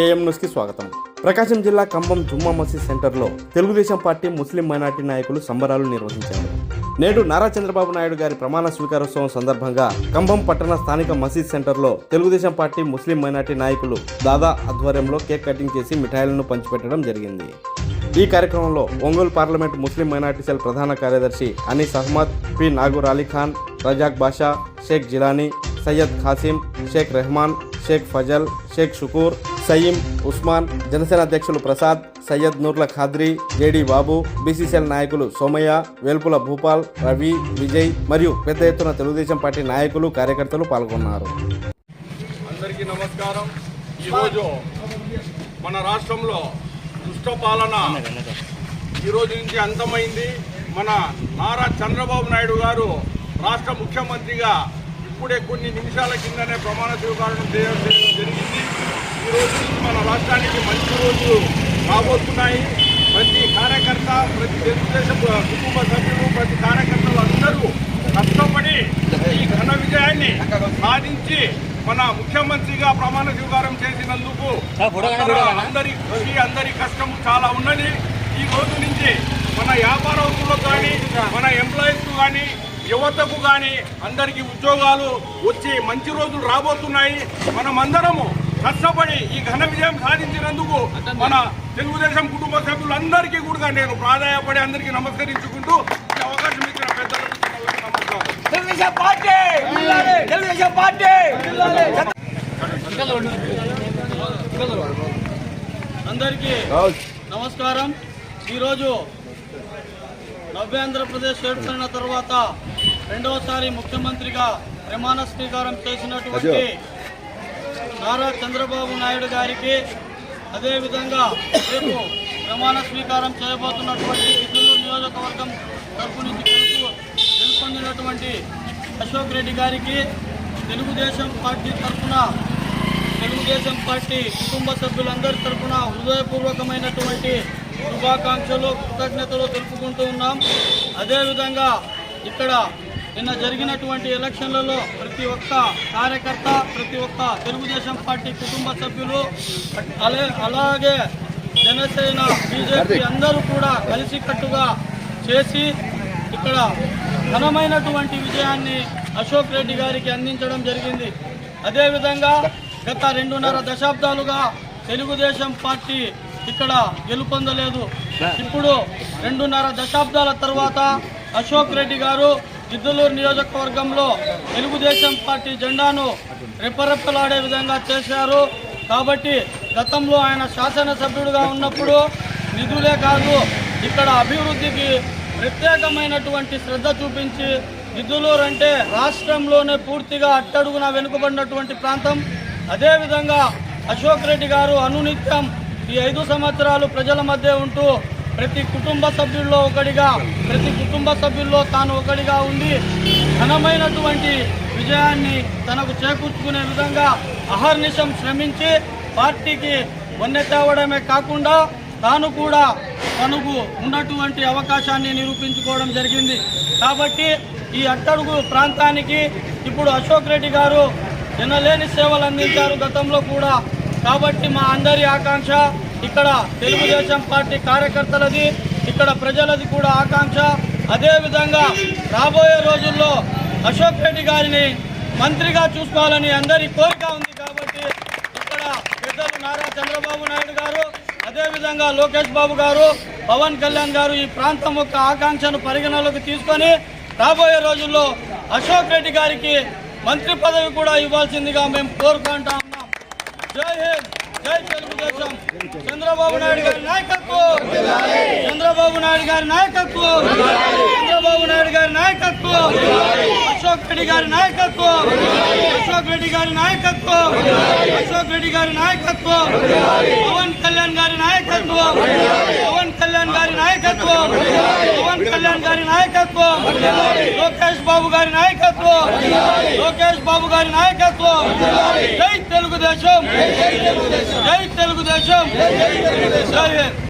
AM న్యూస్కి స్వాగతం. ప్రకాశం జిల్లా ఖమ్మం జుమ్మా మసీద్ సెంటర్లో తెలుగుదేశం పార్టీ ముస్లిం మైనార్టీ నాయకులు సంబరాలు నిర్వహించారు. నేడు నారా చంద్రబాబు నాయుడు గారి ప్రమాణ స్వీకారోత్సవం సందర్భంగా ఖమ్మం పట్టణ స్థానిక మసీద్ సెంటర్లో తెలుగుదేశం పార్టీ ముస్లిం మైనార్టీ నాయకులు దాదా ఆధ్వర్యంలో కేక్ కటింగ్ చేసి మిఠాయిలను పంచిపెట్టడం జరిగింది. ఈ కార్యక్రమంలో Ongole parliament Muslim minority cell ప్రధాన కార్యదర్శి అనీస్ అహ్మద్ పి నాగూర్ అలీఖాన్ రజాక్ బాషా షేక్ జిలానీ సయ్యద్ ఖాసిం షేక్ రెహమాన్ షేక్ ఫజల్ షేక్ షుకూర్ సయీం ఉస్మాన్ జనసేన అధ్యక్షులు ప్రసాద్ సయ్యద్ నూర్ల ఖాద్రి జేడి బాబు బీసీసీఎల్ నాయకులు సోమయ్య వేల్పుల భూపాల్ రవి విజయ్ మరియు పెద్ద ఎత్తున తెలుగుదేశం పార్టీ నాయకులు కార్యకర్తలు పాల్గొన్నారు. అందరికీ నమస్కారం. ఈరోజు మన రాష్ట్రంలో దుష్ట పాలన ఈరోజు నుంచి అంతమైంది. మన నారా చంద్రబాబు నాయుడు గారు రాష్ట్ర ముఖ్యమంత్రిగా ఇప్పుడే కొన్ని నిమిషాల కిందనే ప్రమాణ స్వీకారం చేయడం జరిగింది. ఈ రోజు మన రాష్ట్రానికి మంచి రోజులు రాబోతున్నాయి. ప్రతి కార్యకర్త ప్రతి తెలుగుదేశం కుటుంబ సభ్యులు ప్రతి కార్యకర్తలు అందరూ కష్టపడి ఈ ఘన విజయాన్ని సాధించి మన ముఖ్యమంత్రిగా ప్రమాణ స్వీకారం చేసినందుకు అందరి కృషి అందరి కష్టం చాలా ఉన్నది. ఈ రోజు నుంచి మన వ్యాపారస్తులకు కానీ మన ఎంప్లాయీస్ కానీ యువతకు కానీ అందరికీ ఉద్యోగాలు వచ్చి మంచి రోజులు రాబోతున్నాయి. మనం అందరము కష్టపడి ఈ ఘన విజయం సాధించినందుకు మన తెలుగుదేశం కుటుంబ సభ్యులందరికీ కూడా నేను ప్రాధాయపడి అందరికీ నమస్కరించుకుంటూ ఈ అవకాశం ఇచ్చిన పెద్దలకు చిన్నలకు నమస్కారం. తెలుగుదేశం పార్టీ! తెలుగుదేశం పార్టీ! అందరికీ నమస్కారం. ఈరోజు నవ్య ఆంధ్రప్రదేశ్ ఏర్పడిన తర్వాత రెండవసారి ముఖ్యమంత్రిగా ప్రమాణ స్వీకారం చేసినటువంటి నారా చంద్రబాబు నాయుడు గారికి అదేవిధంగా రేపు ప్రమాణ స్వీకారం చేయబోతున్నటువంటి చిత్తూరు నియోజకవర్గం తరపు నుంచి గెలుపు గెలుపొందినటువంటి అశోక్ రెడ్డి గారికి తెలుగుదేశం పార్టీ తరఫున తెలుగుదేశం పార్టీ కుటుంబ సభ్యులందరి తరఫున హృదయపూర్వకమైనటువంటి శుభాకాంక్షలు కృతజ్ఞతలు తెలుపుకుంటూ ఉన్నాం. అదేవిధంగా ఇక్కడ నిన్న జరిగినటువంటి ఎలక్షన్లలో ప్రతి ఒక్క కార్యకర్త ప్రతి ఒక్క తెలుగుదేశం పార్టీ కుటుంబ సభ్యులు అలాగే జనసేన బీజేపీ అందరూ కూడా కలిసికట్టుగా చేసి ఇక్కడ ఘనమైనటువంటి విజయాన్ని అశోక్ రెడ్డి గారికి అందించడం జరిగింది. అదేవిధంగా గత రెండున్నర దశాబ్దాలుగా తెలుగుదేశం పార్టీ ఇక్కడ గెలుపొందలేదు ఇప్పుడు రెండున్నర దశాబ్దాల తర్వాత అశోక్ రెడ్డి గారు గిద్దలూరు నియోజకవర్గంలో తెలుగుదేశం పార్టీ జెండాను రెప్పరెప్పలాడే విధంగా చేశారు. కాబట్టి గతంలో ఆయన శాసనసభ్యుడిగా ఉన్నప్పుడు నిధులే కాదు ఇక్కడ అభివృద్ధికి ప్రత్యేకమైనటువంటి శ్రద్ధ చూపించి నిధులూరు అంటే రాష్ట్రంలోనే పూర్తిగా అట్టడుగున వెనుకబడినటువంటి ప్రాంతం. అదేవిధంగా అశోక్ రెడ్డి గారు అనునిత్యం ఈ ఐదు సంవత్సరాలు ప్రజల మధ్య ఉంటూ ప్రతి కుటుంబ సభ్యుల్లో ఒకడిగా ప్రతి కుటుంబ సభ్యుల్లో తాను ఒకడిగా ఉండి ఘనమైనటువంటి విజయాన్ని తనకు చేకూర్చుకునే విధంగా అహర్నిశం శ్రమించి పార్టీకి వన్నె తేవడమే కాకుండా తాను కూడా తనకు ఉన్నటువంటి అవకాశాన్ని నిరూపించుకోవడం జరిగింది. కాబట్టి ఈ అట్టడుగు ప్రాంతానికి ఇప్పుడు అశోక్ రెడ్డి గారు ఎనలేని సేవలు అందించారు. గతంలో కూడా కాబట్టి మా అందరి ఆకాంక్ష ఇక్కడ తెలుగుదేశం పార్టీ కార్యకర్తలది ఇక్కడ ప్రజలది కూడా ఆకాంక్ష. అదేవిధంగా రాబోయే రోజుల్లో అశోక్ రెడ్డి గారిని మంత్రిగా చూసుకోవాలని అందరి కోరిక ఉంది కాబట్టి ఇక్కడ పెద్దలు నారా చంద్రబాబు నాయుడు గారు అదేవిధంగా లోకేష్ బాబు గారు పవన్ కళ్యాణ్ గారు ఈ ప్రాంతం యొక్క ఆకాంక్షను పరిగణలోకి తీసుకొని రాబోయే రోజుల్లో అశోక్ రెడ్డి గారికి మంత్రి పదవి కూడా ఇవ్వాల్సిందిగా మేము కోరుకుంటాం. జై హింద్ జై తెలుగుదేశం చంద్రబాబు నాయుడు గారి నాయకత్వం చంద్రబాబు నాయుడు గారి నాయకత్వం చంద్రబాబు నాయుడు గారి నాయకత్వం అశోక్ రెడ్డి గారి నాయకత్వం అశోక్ రెడ్డి గారి నాయకత్వం అశోక్ రెడ్డి గారి నాయకత్వం పవన్ కళ్యాణ్ గారి నాయకత్వం పవన్ కళ్యాణ్ గారి నాయకత్వం పవన్ కళ్యాణ్ గారి నాయకత్వం. లోకేష్ బాబు గారి నాయకత్వం. లోకేష్ బాబు గారి నాయకత్వం. జై తెలుగుదేశం. జై తెలుగుదేశం. జై హింద్.